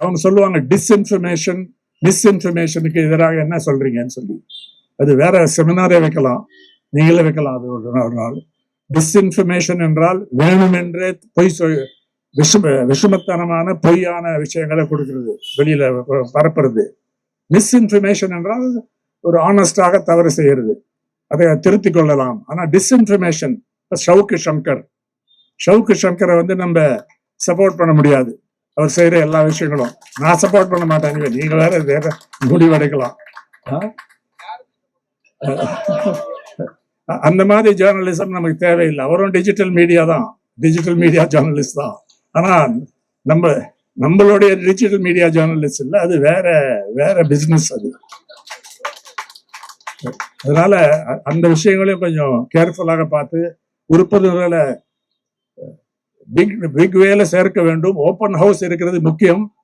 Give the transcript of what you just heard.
அவங்க சொல்லுவாங்க டிஸ்இன்ஃபர்மேஷன் மிஸ்இன்ஃபர்மேஷனுக்கு எதிராக என்ன சொல்றீங்கன்னு சொல்லி. அது வேற செமினாரே வைக்கலாம். நீங்களே வைக்கலாம் அது ஒரு நாள் நாள். டிஸ்இன்ஃபர்மேஷன் என்றால் வேணுமென்றே பொய் சொல் விஷம விஷமத்தனமான பொய்யான விஷயங்களை கொடுக்கிறது வெளியில பரப்புறது. மிஸ்இன்ஃபர்மேஷன் என்றால் ஒரு ஆனஸ்டாக தவறு செய்யறது. அதை திருத்திக் கொள்ளலாம். ஆனா டிஸ்இன்ஃபர்மேஷன் ஷவுக்கு சங்கர் ஷவுக்கு சங்கரை வந்து நம்ம சப்போர்ட் பண்ண முடியாது. அவர் செய்யற எல்லா விஷயங்களும். நான் சப்போர்ட் பண்ண மாட்டேன் நீங்க வேற வேற முடிவெடுக்கலாம். அந்த மாதிரி ஜேர்னலிசம் நமக்கு தேவையில்லை. அவரும் டிஜிட்டல் மீடியா தான். டிஜிட்டல் மீடியா ஜேர்னலிஸ்ட் தான். ஆனா நம்ம நம்மளுடைய டிஜிட்டல் மீடியா ஜேர்னலிஸ்ட் இல்லை. அது வேற வேற பிசினஸ் அது. அதனால அந்த விஷயங்களையும் கொஞ்சம் கேர்ஃபுல்லாக பார்த்து உறுப்பினர்களை பிக் பிக் வேல சேர்க்க வேண்டும். ஓப்பன் ஹவுஸ் இருக்கிறது முக்கியம்.